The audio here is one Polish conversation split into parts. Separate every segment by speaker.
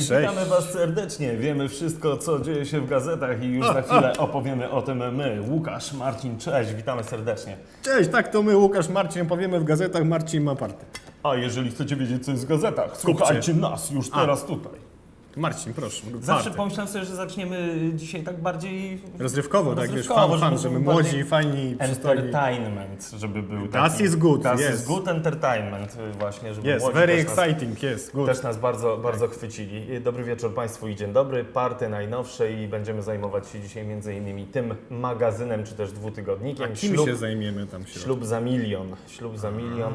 Speaker 1: Witamy Was serdecznie. Wiemy wszystko, co dzieje się w gazetach i już za chwilę opowiemy o tym my. Łukasz, Marcin, cześć, witamy serdecznie.
Speaker 2: Cześć, tak to my, Łukasz, Marcin, powiemy w gazetach, Marcin ma party.
Speaker 1: A jeżeli chcecie wiedzieć, co jest w gazetach, słuchajcie nas już teraz tutaj.
Speaker 2: Marcin, proszę,
Speaker 1: Zawsze
Speaker 2: party.
Speaker 1: pomyślałem sobie, że zaczniemy dzisiaj tak bardziej...
Speaker 2: Rozrywkowo, tak, wiesz, fan, fan,
Speaker 1: żeby
Speaker 2: młodzi, fajni.
Speaker 1: Entertainment, żeby był taki...
Speaker 2: is good,
Speaker 1: That
Speaker 2: yes.
Speaker 1: is good entertainment właśnie, żeby
Speaker 2: Yes,
Speaker 1: młodzi
Speaker 2: very
Speaker 1: też nas-
Speaker 2: exciting, yes, good.
Speaker 1: Też nas bardzo, bardzo chwycili. Dobry wieczór Państwu i dzień dobry. Party najnowsze i będziemy zajmować się dzisiaj między innymi tym magazynem, czy też dwutygodnikiem.
Speaker 2: A kim
Speaker 1: ślub,
Speaker 2: się zajmiemy tam
Speaker 1: ślub za milion. Ślub za milion.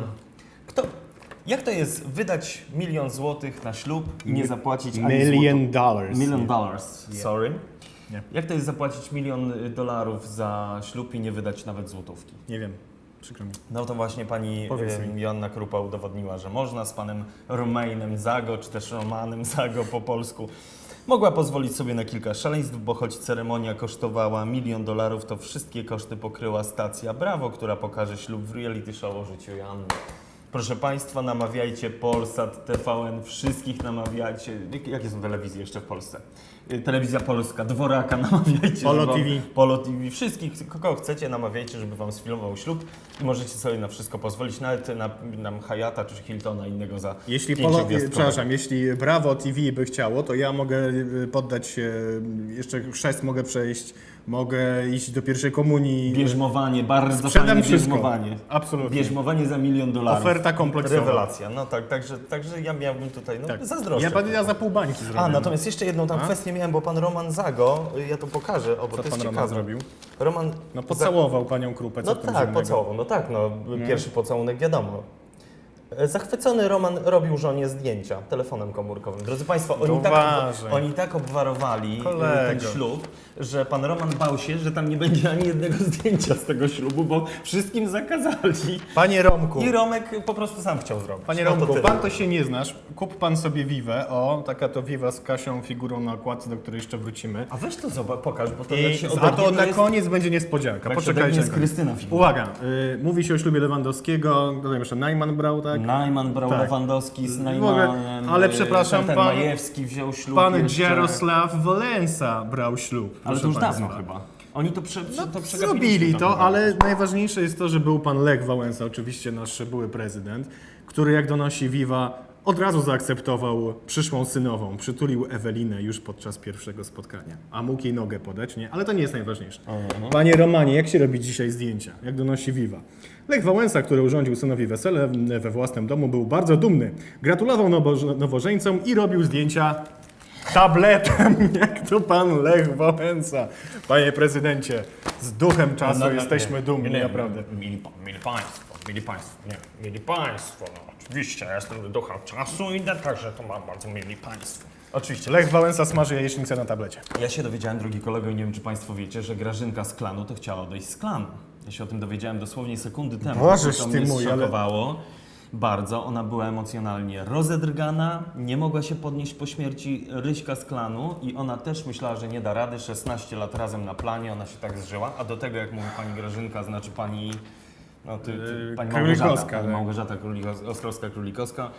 Speaker 1: Kto, jak to jest wydać milion złotych na ślub i nie zapłacić ani
Speaker 2: Million
Speaker 1: złoto-
Speaker 2: dollars.
Speaker 1: Million dollars, sorry.
Speaker 2: Nie.
Speaker 1: Jak to jest zapłacić milion y, dolarów za ślub i nie wydać nawet złotówki?
Speaker 2: Nie wiem, przykro mi.
Speaker 1: No to właśnie pani
Speaker 2: Powiedz
Speaker 1: em,
Speaker 2: mi.
Speaker 1: Joanna Krupa udowodniła, że można z panem Romainem Zago, czy też Romanem Zago po polsku. Mogła pozwolić sobie na kilka szaleństw, bo choć ceremonia kosztowała milion dolarów, to wszystkie koszty pokryła stacja Bravo, która pokaże ślub w reality show o życiu Joanny. Proszę Państwa, namawiajcie Polsat, TVN, wszystkich namawiajcie. Jak- Jakie są telewizje jeszcze w Polsce? Y, Telewizja Polska, Dworaka namawiajcie.
Speaker 2: Polo
Speaker 1: wam-
Speaker 2: TV.
Speaker 1: Polo TV, wszystkich, kogo chcecie, namawiajcie, żeby Wam sfilmował ślub i możecie sobie na wszystko pozwolić, nawet na, na Hayata czy Hiltona innego za
Speaker 2: Jeśli, Polo, przepraszam, jeśli Bravo TV by chciało, to ja mogę y, poddać się, y, jeszcze chrzest mogę przejść, mogę iść do pierwszej komunii.
Speaker 1: Bierzmowanie, bardzo
Speaker 2: Sprzedam
Speaker 1: fajne
Speaker 2: wszystko.
Speaker 1: bierzmowanie.
Speaker 2: Absolutnie.
Speaker 1: Bierzmowanie za milion dolarów.
Speaker 2: Oferta kompleksowa.
Speaker 1: Rewelacja, no tak, także, także ja miałbym tutaj, no
Speaker 2: Tak.
Speaker 1: zazdroszczę.
Speaker 2: Ja, ja za pół bańki zrobię.
Speaker 1: A, natomiast jeszcze jedną tam
Speaker 2: A?
Speaker 1: kwestię miałem, bo pan Roman Zago, ja to pokażę, o, bo
Speaker 2: Co
Speaker 1: to jest
Speaker 2: pan Roman
Speaker 1: ciekawe.
Speaker 2: zrobił?
Speaker 1: Roman
Speaker 2: No pocałował panią Krupę, co
Speaker 1: No tak, pocałował, no tak, no pierwszy pocałunek wiadomo. Zachwycony Roman robił żonie zdjęcia telefonem komórkowym. Drodzy Państwo, oni tak,
Speaker 2: uważaj.
Speaker 1: oni tak obwarowali e,
Speaker 2: Kolego.
Speaker 1: ten ślub, że pan Roman bał się, że tam nie będzie ani jednego zdjęcia z tego ślubu, bo wszystkim zakazali.
Speaker 2: Panie Romku,
Speaker 1: I Romek po prostu sam chciał zrobić.
Speaker 2: Panie
Speaker 1: No to
Speaker 2: Romku,
Speaker 1: tyle.
Speaker 2: pan to się nie znasz. Kup pan sobie Vivę. O, taka to Viva z Kasią figurą na okładce, do której jeszcze wrócimy.
Speaker 1: A weź to zobacz, pokaż, bo to jak
Speaker 2: I,
Speaker 1: się
Speaker 2: a
Speaker 1: odetnie,
Speaker 2: to na
Speaker 1: jest...
Speaker 2: koniec będzie niespodzianka.
Speaker 1: Jak się
Speaker 2: Poczekajcie.
Speaker 1: odetnie jest
Speaker 2: na koniec.
Speaker 1: Krystyna figura.
Speaker 2: Uwaga, y, mówi się o ślubie Lewandowskiego, dodajmy jeszcze Najman brał, tak?
Speaker 1: Najman brał
Speaker 2: Tak.
Speaker 1: Lewandowski z Najmanem.
Speaker 2: ale
Speaker 1: e,
Speaker 2: przepraszam, pan-
Speaker 1: Majewski wziął ślub
Speaker 2: Pan
Speaker 1: jeszcze.
Speaker 2: Jarosław Wolensa brał ślub.
Speaker 1: Ale to już
Speaker 2: państwa.
Speaker 1: dawno chyba. Oni to, prze,
Speaker 2: No,
Speaker 1: to
Speaker 2: zrobili to, ale najważniejsze jest to, że był pan Lech Wałęsa, oczywiście nasz były prezydent, który jak donosi Viva od razu zaakceptował przyszłą synową, przytulił Ewelinę już podczas pierwszego spotkania. A mógł jej nogę podać, nie? Ale to nie jest najważniejsze. Panie Romanie, jak się robi dzisiaj zdjęcia? Jak donosi Viva? Lech Wałęsa, który urządził synowi wesele we własnym domu, był bardzo dumny. Gratulował nowo- nowożeńcom i robił zdjęcia tabletem, jak to pan Lech Wałęsa. Panie prezydencie, z duchem czasu
Speaker 1: No, no,
Speaker 2: jesteśmy dumni, naprawdę.
Speaker 1: Mili, mili Państwo, mili Państwo, nie, mili Państwo, no, oczywiście, ja jestem ducha czasu i także to mam bardzo mili Państwo. Oczywiście.
Speaker 2: Lech Wałęsa smaży jajecznicę na tablecie.
Speaker 1: Ja się dowiedziałem, drogi kolego, i nie wiem, czy Państwo wiecie, że Grażynka z klanu to chciała odejść z klanu. Ja się o tym dowiedziałem dosłownie sekundy temu.
Speaker 2: Bożeż
Speaker 1: to
Speaker 2: ty
Speaker 1: mnie
Speaker 2: mój, ale-
Speaker 1: zszokowało. Bardzo. Ona była emocjonalnie rozedrgana, nie mogła się podnieść po śmierci Ryśka z klanu i ona też myślała, że nie da rady. 16 lat razem na planie, ona się tak zżyła. A do tego, jak mówi pani Grażynka, znaczy pani... No, ty, ty,
Speaker 2: Yy,
Speaker 1: pani
Speaker 2: Królikowska,
Speaker 1: Małgorzata, pani
Speaker 2: tak.
Speaker 1: Małgorzata Królikos- Ostrowska-Królikowska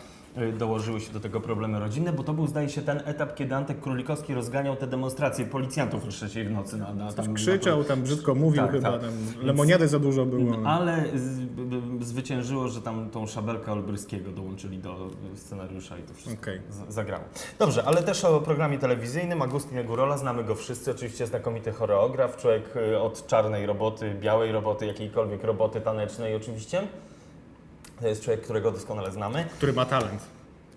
Speaker 1: dołożyły się do tego problemy rodzinne, bo to był, zdaje się, ten etap, kiedy Antek Królikowski rozganiał te demonstracje policjantów o trzeciej w nocy na, na tam...
Speaker 2: Krzyczał, tam brzydko mówił
Speaker 1: Tak,
Speaker 2: chyba,
Speaker 1: tak.
Speaker 2: tam lemoniady za dużo było.
Speaker 1: No, ale b, b, zwyciężyło, że tam tą szabelkę Olbryskiego dołączyli do scenariusza i to wszystko z- zagrało. Dobrze, ale też o programie telewizyjnym. Agustin Górola, znamy go wszyscy, oczywiście znakomity choreograf, człowiek y, od czarnej roboty, białej roboty, jakiejkolwiek roboty tanecznej oczywiście. To jest człowiek, którego doskonale znamy.
Speaker 2: Który ma talent.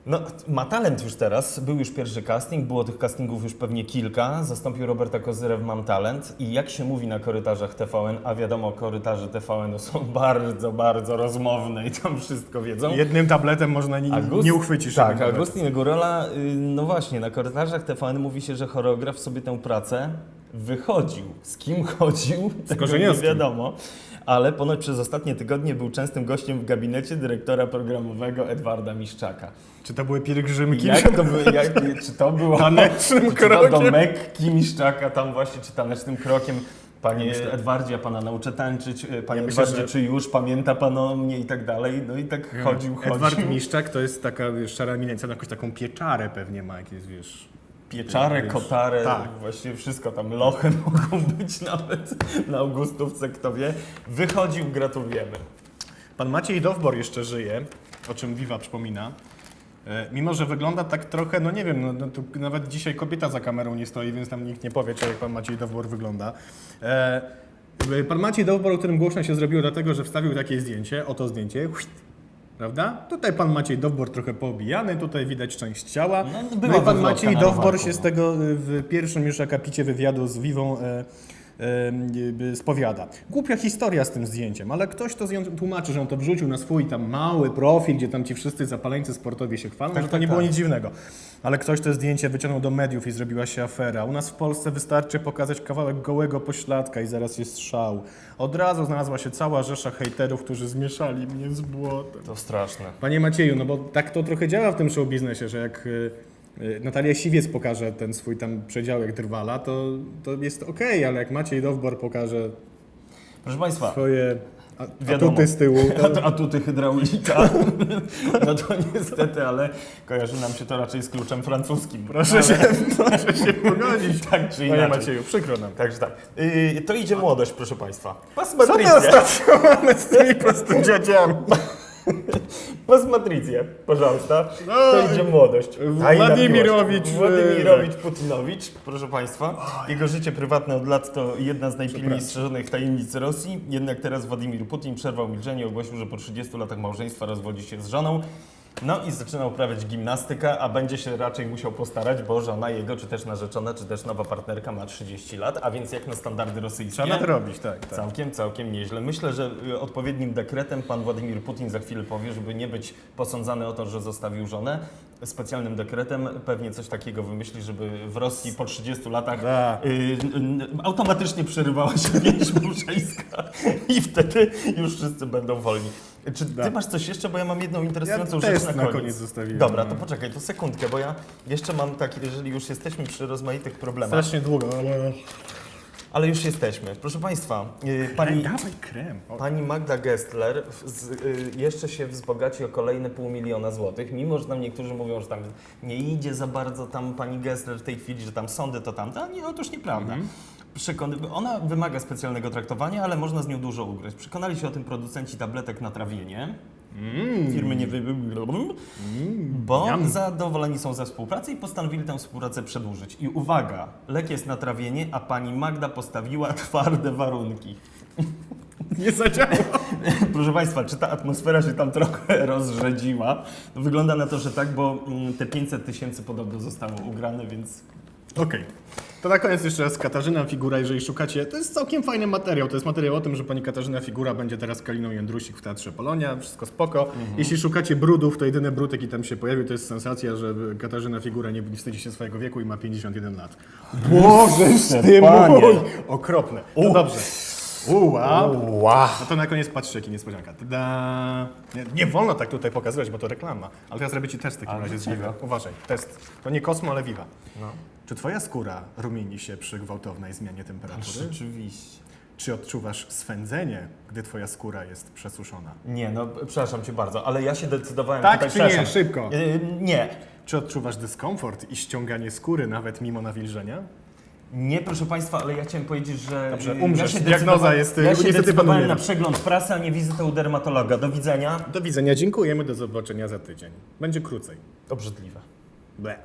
Speaker 1: No, ma talent już teraz. Był już pierwszy casting, było tych castingów już pewnie kilka. Zastąpił Roberta Kozyrę w Mam Talent. I jak się mówi na korytarzach TVN, a wiadomo, korytarze TVN są bardzo, bardzo rozmowne i tam wszystko wiedzą.
Speaker 2: Jednym tabletem można nie,
Speaker 1: Agust-
Speaker 2: nie uchwycisz.
Speaker 1: Tak, Agustin Górola, y, no właśnie, na korytarzach TVN mówi się, że choreograf sobie tę pracę wychodził. Z kim chodził, tego nie wiadomo. Ale ponoć przez ostatnie tygodnie był częstym gościem w gabinecie dyrektora programowego Edwarda Miszczaka.
Speaker 2: Czy to były pielgrzymki?
Speaker 1: Jak to by, jak, czy to było
Speaker 2: Tanecznym
Speaker 1: czy to do
Speaker 2: krokiem.
Speaker 1: Mekki Miszczaka tam właśnie, czy tanecznym krokiem Panie
Speaker 2: myślę-
Speaker 1: Edwardzie, ja pana nauczę tańczyć. e, Panie
Speaker 2: Ja myślę,
Speaker 1: Edwardzie,
Speaker 2: że-
Speaker 1: czy już pamięta pan o mnie i tak dalej? No i tak chodził, chodził.
Speaker 2: Edward Miszczak to jest taka wiesz, szara mineńca, jakąś taką pieczarę pewnie ma jakieś, wiesz...
Speaker 1: Pieczarę,
Speaker 2: Wiesz,
Speaker 1: kotarę,
Speaker 2: tak.
Speaker 1: właściwie wszystko tam, lochy mogą być nawet na Augustówce, kto wie. Wychodził, gratulujemy.
Speaker 2: Pan Maciej Dowbor jeszcze żyje, o czym Viva przypomina. E, Mimo, że wygląda tak trochę, no nie wiem, no, no tu nawet dzisiaj kobieta za kamerą nie stoi, więc tam nikt nie powie, czy jak pan Maciej Dowbor wygląda. E, pan Maciej Dowbor, o którym głośno się zrobiło, dlatego, że wstawił takie zdjęcie, oto zdjęcie, prawda? Tutaj pan Maciej Dowbor trochę poobijany, tutaj widać część ciała.
Speaker 1: No,
Speaker 2: No, i pan Maciej Dowbor się
Speaker 1: no.
Speaker 2: z tego y, w pierwszym już akapicie wywiadu z e, y, spowiada. Głupia historia z tym zdjęciem, ale ktoś to tłumaczy, że on to wrzucił na swój tam mały profil, gdzie tam ci wszyscy zapaleńcy sportowi się chwalą,
Speaker 1: Tak,
Speaker 2: że to
Speaker 1: tak,
Speaker 2: nie było
Speaker 1: tak.
Speaker 2: nic dziwnego. Ale ktoś to zdjęcie wyciągnął do mediów i zrobiła się afera. U nas w Polsce wystarczy pokazać kawałek gołego pośladka i zaraz jest szał. Od razu znalazła się cała rzesza hejterów, którzy zmieszali mnie z błotem.
Speaker 1: To straszne.
Speaker 2: Panie Macieju, no bo tak to trochę działa w tym show biznesie, że jak y, Natalia Siwiec pokaże ten swój tam przedziałek drwala, to, to jest okej, ale jak Maciej Dowbor pokaże
Speaker 1: Proszę Państwa,
Speaker 2: swoje a-
Speaker 1: Wiadomo.
Speaker 2: atuty z tyłu, to
Speaker 1: At- atuty hydraulika, no to niestety, ale kojarzy nam się to raczej z kluczem francuskim.
Speaker 2: proszę,
Speaker 1: ale,
Speaker 2: się, proszę się pogodzić.
Speaker 1: Tak czy
Speaker 2: Panie
Speaker 1: inaczej.
Speaker 2: Macieju, przykro nam.
Speaker 1: Także tak. Yy, to idzie młodość, proszę Państwa. Pas
Speaker 2: Co ostatnio mamy z tymi prostydziadziami?
Speaker 1: Pas Matricję, pожалуйста.
Speaker 2: No,
Speaker 1: To idzie młodość. Tajna
Speaker 2: Władimirowicz,
Speaker 1: miłość. Władimirowicz Putinowicz, proszę Państwa. Jego życie prywatne od lat to jedna z najpilniej
Speaker 2: Przepraszam.
Speaker 1: strzeżonych tajemnic Rosji. Jednak teraz Władimir Putin przerwał milczenie i ogłosił, że po 30 latach małżeństwa rozwodzi się z żoną. No i zaczyna uprawiać gimnastykę, a będzie się raczej musiał postarać, bo żona jego, czy też narzeczona, czy też nowa partnerka ma 30 lat, a więc jak na standardy rosyjskie.
Speaker 2: Trzeba nadrobić, tak, tak.
Speaker 1: Całkiem, całkiem nieźle. Myślę, że y, odpowiednim dekretem pan Władimir Putin za chwilę powie, żeby nie być posądzany o to, że zostawił żonę. Specjalnym dekretem pewnie coś takiego wymyśli, żeby w Rosji po 30 latach
Speaker 2: Da.
Speaker 1: y, y, y, automatycznie przerywała się więź małżeńska i wtedy już wszyscy będą wolni. Czy ty masz coś jeszcze? Bo ja mam jedną interesującą
Speaker 2: Ja
Speaker 1: rzecz
Speaker 2: test
Speaker 1: na
Speaker 2: na
Speaker 1: koniec.
Speaker 2: koniec zostawiłem,
Speaker 1: Dobra,
Speaker 2: no.
Speaker 1: to poczekaj, to sekundkę, bo ja jeszcze mam tak, jeżeli już jesteśmy przy rozmaitych problemach,
Speaker 2: Strasznie długo, ale...
Speaker 1: ale już jesteśmy. Proszę Państwa, y, pani...
Speaker 2: Dawaj krem. O,
Speaker 1: Pani Magda Gessler w- z, y, jeszcze się wzbogaci o kolejne pół miliona złotych, mimo że tam niektórzy mówią, że tam nie idzie za bardzo tam pani Gessler w tej chwili, że tam sądy to tamte, a nie, otóż nieprawda. Przekony, ona wymaga specjalnego traktowania, ale można z nią dużo ugryźć. Przekonali się o tym producenci tabletek na trawienie. Firmy nie wy... Bo
Speaker 2: Yum.
Speaker 1: zadowoleni są ze współpracy i postanowili tę współpracę przedłużyć. I uwaga, lek jest na trawienie, a pani Magda postawiła twarde warunki.
Speaker 2: Nie zadziała.
Speaker 1: Proszę Państwa, czy ta atmosfera się tam trochę rozrzedziła? Wygląda na to, że tak, bo mm, te 500 tysięcy podobno zostało ugrane, więc
Speaker 2: Okej. To na koniec jeszcze raz Katarzyna Figura, jeżeli szukacie, to jest całkiem fajny materiał. To jest materiał o tym, że pani Katarzyna Figura będzie teraz Kaliną Jędrusik w Teatrze Polonia, wszystko spoko. Jeśli szukacie brudów, to jedyny brud, jaki tam się pojawił, to jest sensacja, że Katarzyna Figura nie wstydzi się swojego wieku i ma 51 lat. Bożeż ty mój! Okropne. No dobrze. Uła.
Speaker 1: Wow.
Speaker 2: No to na koniec patrzcie, jaki niespodzianka. Tada! Nie, nie wolno tak tutaj pokazywać, bo to reklama. Ale teraz robię ci test w takim razie z? Viva. Uważaj, test. To nie Kosmo, ale Viva.
Speaker 1: No.
Speaker 2: Czy twoja skóra rumieni się przy gwałtownej zmianie temperatury?
Speaker 1: Rzeczywiście.
Speaker 2: Czy odczuwasz swędzenie, gdy twoja skóra jest przesuszona?
Speaker 1: Nie, no przepraszam Cię bardzo, ale ja się decydowałem
Speaker 2: Tak
Speaker 1: tutaj,
Speaker 2: czy nie?
Speaker 1: przepraszam.
Speaker 2: Szybko.
Speaker 1: Yy, nie.
Speaker 2: Czy odczuwasz dyskomfort i ściąganie skóry nawet mimo nawilżenia?
Speaker 1: Nie, proszę Państwa, ale ja chciałem powiedzieć, że
Speaker 2: Dobrze,
Speaker 1: yy,
Speaker 2: umrzesz.
Speaker 1: ja się
Speaker 2: Diagnoza jest,
Speaker 1: Ja
Speaker 2: yy,
Speaker 1: się
Speaker 2: niestety
Speaker 1: decydowałem
Speaker 2: panuje.
Speaker 1: na przegląd prasy, a nie wizytę u dermatologa. Do widzenia.
Speaker 2: Do widzenia, dziękujemy, do zobaczenia za tydzień. Będzie krócej.
Speaker 1: Obrzydliwe.
Speaker 2: Ble.